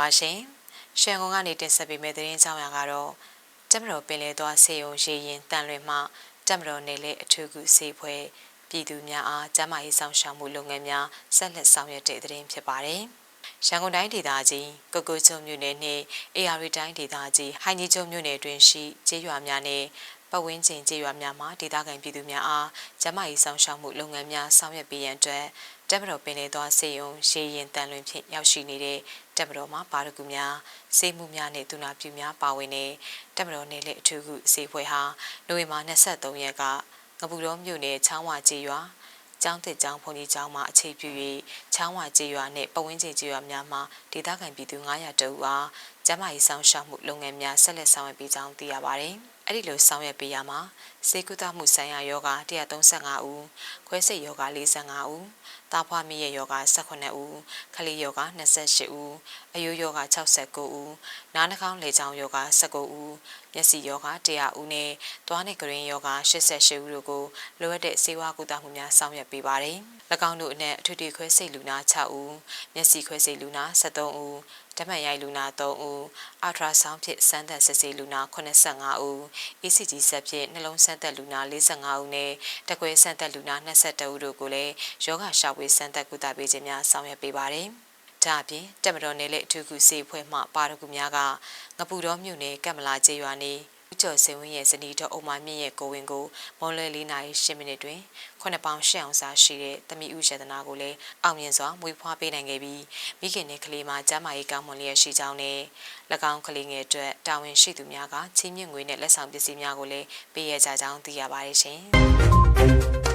ပါရှင်။ရှန်ကုန်ကနေတင်ဆက်ပေးမယ့်သတင်းကြောင်းရာကတော့တမတော်ပင်လေသွားစေယုံရေရင်တန်လွင်မှတမတော်နယ်လေအထူးကုစေဖွဲ့ပြည်သူများအားကျန်းမာရေးဆောင်ရှောက်မှုလုပ်ငန်းများဆက်လက်ဆောင်ရွက်တဲ့သတင်းဖြစ်ပါတယ်။ ရန်ကုန်တိုင်းဒေသကြီးကုတ်ကုတ်ချုံမြို့နယ်နှင့် AR တိုင်းဒေသကြီးဟိုင်ကြီးချုံမြို့နယ်တွင်ရှိကျေးရွာများနှင့်ပတ်ဝန်းကျင်ကျေးရွာများမှာဒေသခံပြည်သူများအားကျန်းမာရေးဆောင်ရှောက်မှုလုပ်ငန်းများဆောင်ရွက်ပေးရန်အတွက်တပ်မတော်ပင်လေသွားစေယုံရေရင်တန်လွင်ဖြင့်ရောက်ရှိနေတဲ့တပ်မတော်မှပါရဂူများစေမှုများနဲ့ဒုနာပြုများပါဝင်တဲ့တပ်မတော်နယ်လေအထူးကုစေဖွဲ့ဟာနိုဝင်ဘာ23ရက်ကငပူတော်မြို့နယ်ချောင်းဝကျေးရွာ ကျောင်းတစ်ကျောင်းဖုန်ကြီးကျောင်းမှာအခြေပြု၍ချောင်းဝကျေးရွာနဲ့ပတ်ဝန်းကျင်ကျေးရွာများမှာဒေသခံပြည်သူ900တူအားကျန်းမာရေးဆောင်ရှောက်မှုလုပ်ငန်းများဆက်လက်ဆောင်ရွက်ပေးကြောင်းသိရပါတယ်။ အဲ့ဒီလိုဆောင်ရွက်ပေးရမှာစေကုသမှုဆိုင်ရာယောဂ135ဦးခွဲစိတ်ယောဂ45ဦးတာဖွားမိရဲ့ယောဂ18ဦးခလေးယောဂ28ဦးအယိုးယောဂ69ဦးနားနှာခေါင်းလေချောင်းယောဂ19ဦးမျက်စိယောဂ100ဦးနဲ့သွားနဲ့ကရင်ယောဂ88ဦးတို့ကိုလိုအပ်တဲ့စေဝါကုသမှုများဆောင်ရွက်ပေးပါတယ်။၎င်းတို့အနက်အထွေထွေခွဲစိတ်လူနာ6ဦးမျက်စိခွဲစိတ်လူနာ73ဦး ဓမ္မရိုက်လူနာ3ဦးအာထရာဆောင်းဖြင့်စမ်းသပ်စစ်ဆေးလူနာ85ဦး ECG ဆက်ဖြင့်နှလုံးဆန်းသက်လူနာ45ဦးနဲ့တကွဲဆန်းသက်လူနာ22ဦးတို့ကိုလည်းယောဂရှာဖွေဆန်းသက်ကုသပေးခြင်းများဆောင်ရွက်ပေးပါတယ်။ဒါအပြင်တက်မတော်နယ်လက်အထူးကုစေဖွဲ့မှပါရဂူများကငပူတော်မြို့နယ်ကမ္မလာကျေးရွာနေ ဦးကျော်စင်ဝင်းရဲ့ဇနီးတော်အုံမမြင့်ရဲ့ကိုဝင်ကိုမွန်လွယ်၄နာရီ10မိနစ်တွင်9ပေါင်10အောင်စာရှိတဲ့တမိဦးရတနာကိုလည်းအောင်မြင်စွာမွေးဖွားပေးနိုင်ခဲ့ပြီးမိခင်နဲ့ကလေးမကျမ်းမာရေးကောင်းမွန်လျက်ရှိကြောင်းနဲ့၎င်းကလေးငယ်အတွက်တာဝန်ရှိသူများကချင်းမြင့်ငွေနဲ့လက်ဆောင်ပစ္စည်းများကိုလည်းပေးရကြကြောင်းသိရပါတယ်ရှင်။